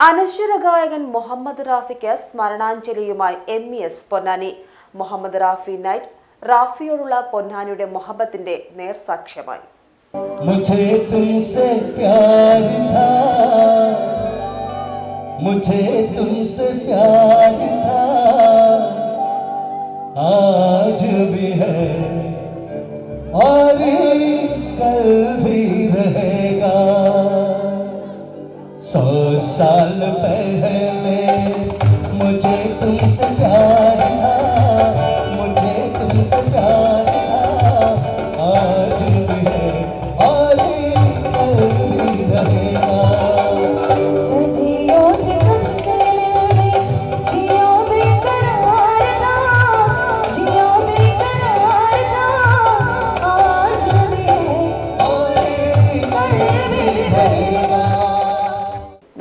അനശ്വര ഗായകൻ മുഹമ്മദ് റാഫിക്ക് സ്മരണാഞ്ജലിയുമായി M E S Ponnani Mohammed Rafi night റാഫിയോടുള്ള പൊന്നാനിയുടെ മുഹബത്തിന്റെ നേർസാക്ഷ്യമായി मुझे तुमसे प्यार था मुझे तुमसे प्यार था आज भी है और कल भी रहेगा सौ साल पहले मुझे तुमसे प्यार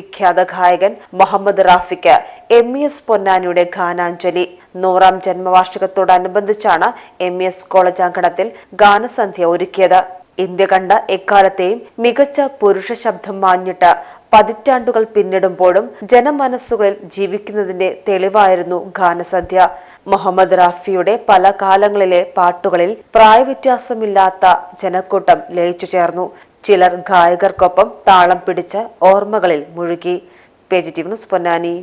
വിഖ്യാത ഗായകൻ മുഹമ്മദ് റാഫിക്ക് എം ഇ എസ് പൊന്നാനിയുടെ ഗാനാഞ്ജലി. നൂറാം ജന്മവാർഷികത്തോടനുബന്ധിച്ചാണ് എം ഇ എസ് കോളേജ് അങ്കണത്തിൽ ഗാനസന്ധ്യ ഒരുക്കിയത്. ഇന്ത്യ കണ്ട എക്കാലത്തെയും മികച്ച പുരുഷ ശബ്ദം മാഞ്ഞിട്ട് പതിറ്റാണ്ടുകൾ പിന്നിടുമ്പോഴും ജനമനസ്സുകളിൽ ജീവിക്കുന്നതിന്റെ തെളിവായിരുന്നു ഗാനസന്ധ്യ. മുഹമ്മദ് റാഫിയുടെ പല കാലങ്ങളിലെ പാട്ടുകളിൽ പ്രായവ്യത്യാസമില്ലാത്ത ജനക്കൂട്ടം ലയിച്ചു ചേർന്നു. ചിലർ ഗായകർക്കൊപ്പം താളം പിടിച്ച ഓർമ്മകളിൽ മുഴുകി. Positive news Ponnani.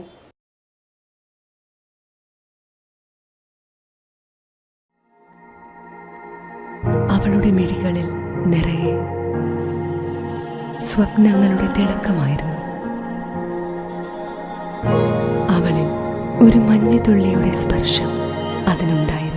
അവളുടെ മിഴികളിൽ നിറയെ സ്വപ്നങ്ങളുടെ തിളക്കമായിരുന്നു. അവളിൽ ഒരു മഞ്ഞുതുള്ളിയുടെ സ്പർശം അതിനുണ്ടായിരുന്നു.